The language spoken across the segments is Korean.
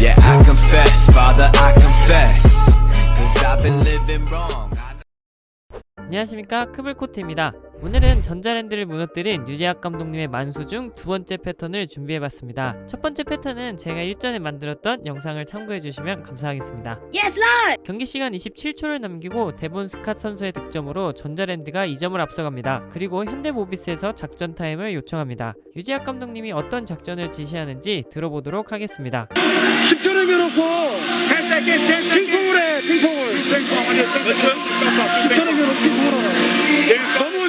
Yeah, I confess, Father, I confess. Cause I've been living wrong. 안녕하십니까 크블코트입니다. 오늘은 전자랜드를 무너뜨린 유재학 감독님의 만수 중 두 번째 패턴을 준비해봤습니다. 첫 번째 패턴은 제가 일전에 만들었던 영상을 참고해주시면 감사하겠습니다. 경기 시간 27초를 남기고 데본 스캇 선수의 득점으로 전자랜드가 2점을 앞서갑니다. 그리고 현대모비스에서 작전 타임을 요청합니다. 유재학 감독님이 어떤 작전을 지시하는지 들어보도록 하겠습니다. 10초 남겨놓고 핑퐁을 해 핑퐁을 10초 남겨놓고 핑퐁을 하라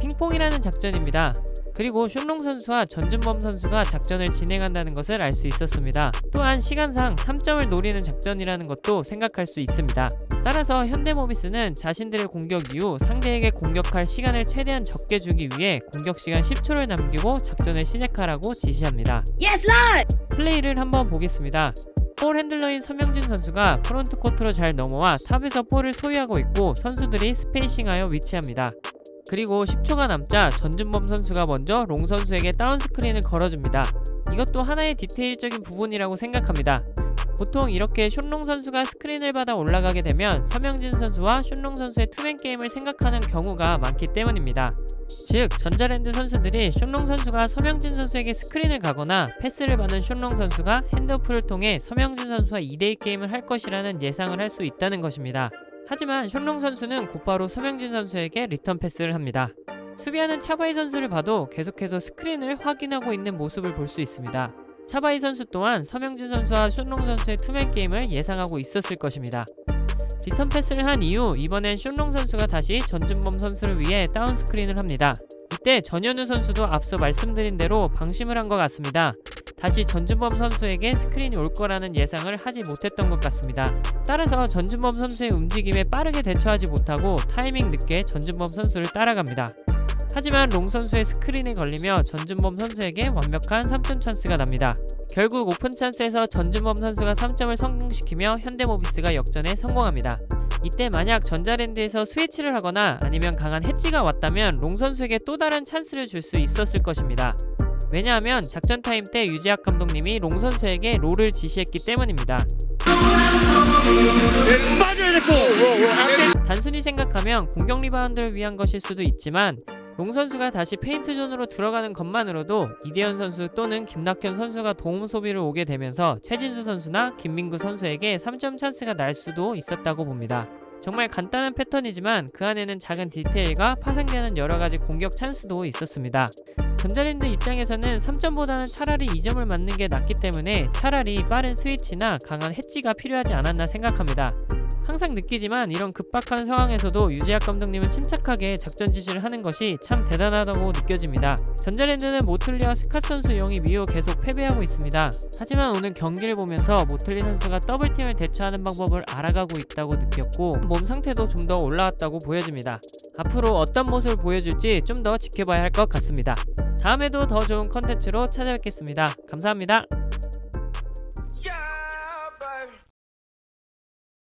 핑퐁이라는 작전입니다. 그리고 숀롱 선수와 전준범 선수가 작전을 진행한다는 것을 알 수 있었습니다. 또한 시간상 3점을 노리는 작전이라는 것도 생각할 수 있습니다. 따라서 현대모비스는 자신들의 공격 이후 상대에게 공격할 시간을 최대한 적게 주기 위해 공격 시간 10초를 남기고 작전을 시작하라고 지시합니다. 플레이를 한번 보겠습니다. 볼 핸들러인 서명진 선수가 프론트 코트로 잘 넘어와 탑에서 볼을 소유하고 있고 선수들이 스페이싱하여 위치합니다. 그리고 10초가 남자 전준범 선수가 먼저 롱 선수에게 다운 스크린을 걸어줍니다. 이것도 하나의 디테일적인 부분이라고 생각합니다. 보통 이렇게 숀롱 선수가 스크린을 받아 올라가게 되면 서명진 선수와 숀롱 선수의 투맨 게임을 생각하는 경우가 많기 때문입니다. 즉 전자랜드 선수들이 숀롱 선수가 서명진 선수에게 스크린을 가거나 패스를 받은 숀롱 선수가 핸드오프를 통해 서명진 선수와 2대2 게임을 할 것이라는 예상을 할 수 있다는 것입니다. 하지만 숀롱 선수는 곧바로 서명진 선수에게 리턴 패스를 합니다. 수비하는 차바이 선수를 봐도 계속해서 스크린을 확인하고 있는 모습을 볼 수 있습니다. 차바이 선수 또한 서명진 선수와 숀롱 선수의 투맨 게임을 예상하고 있었을 것입니다. 리턴 패스를 한 이후 이번엔 숀롱 선수가 다시 전준범 선수를 위해 다운 스크린을 합니다. 이때 전현우 선수도 앞서 말씀드린 대로 방심을 한 것 같습니다. 다시 전준범 선수에게 스크린이 올 거라는 예상을 하지 못했던 것 같습니다. 따라서 전준범 선수의 움직임에 빠르게 대처하지 못하고 타이밍 늦게 전준범 선수를 따라갑니다. 하지만 롱 선수의 스크린에 걸리며 전준범 선수에게 완벽한 3점 찬스가 납니다. 결국 오픈 찬스에서 전준범 선수가 3점을 성공시키며 현대모비스가 역전에 성공합니다. 이때 만약 전자랜드에서 스위치를 하거나 아니면 강한 해지가 왔다면 롱 선수에게 또 다른 찬스를 줄 수 있었을 것입니다. 왜냐하면 작전 타임 때 유재학 감독님이 롱 선수에게 롤을 지시했기 때문입니다. 단순히 생각하면 공격 리바운드를 위한 것일 수도 있지만 롱 선수가 다시 페인트 존으로 들어가는 것만으로도 이대현 선수 또는 김낙현 선수가 도움 소비를 오게 되면서 최진수 선수나 김민구 선수에게 3점 찬스가 날 수도 있었다고 봅니다. 정말 간단한 패턴이지만 그 안에는 작은 디테일과 파생되는 여러 가지 공격 찬스도 있었습니다. 전자랜드 입장에서는 3점보다는 차라리 2점을 맞는 게 낫기 때문에 차라리 빠른 스위치나 강한 해지가 필요하지 않았나 생각합니다. 항상 느끼지만 이런 급박한 상황에서도 유재학 감독님은 침착하게 작전 지시를 하는 것이 참 대단하다고 느껴집니다. 전자랜드는 모틀리와 스캇 선수 이용이 미호 계속 패배하고 있습니다. 하지만 오늘 경기를 보면서 모틀리 선수가 더블팀을 대처하는 방법을 알아가고 있다고 느꼈고 몸 상태도 좀 더 올라왔다고 보여집니다. 앞으로 어떤 모습을 보여줄지 좀 더 지켜봐야 할 것 같습니다. 다음에도 더 좋은 컨텐츠로 찾아뵙겠습니다. 감사합니다.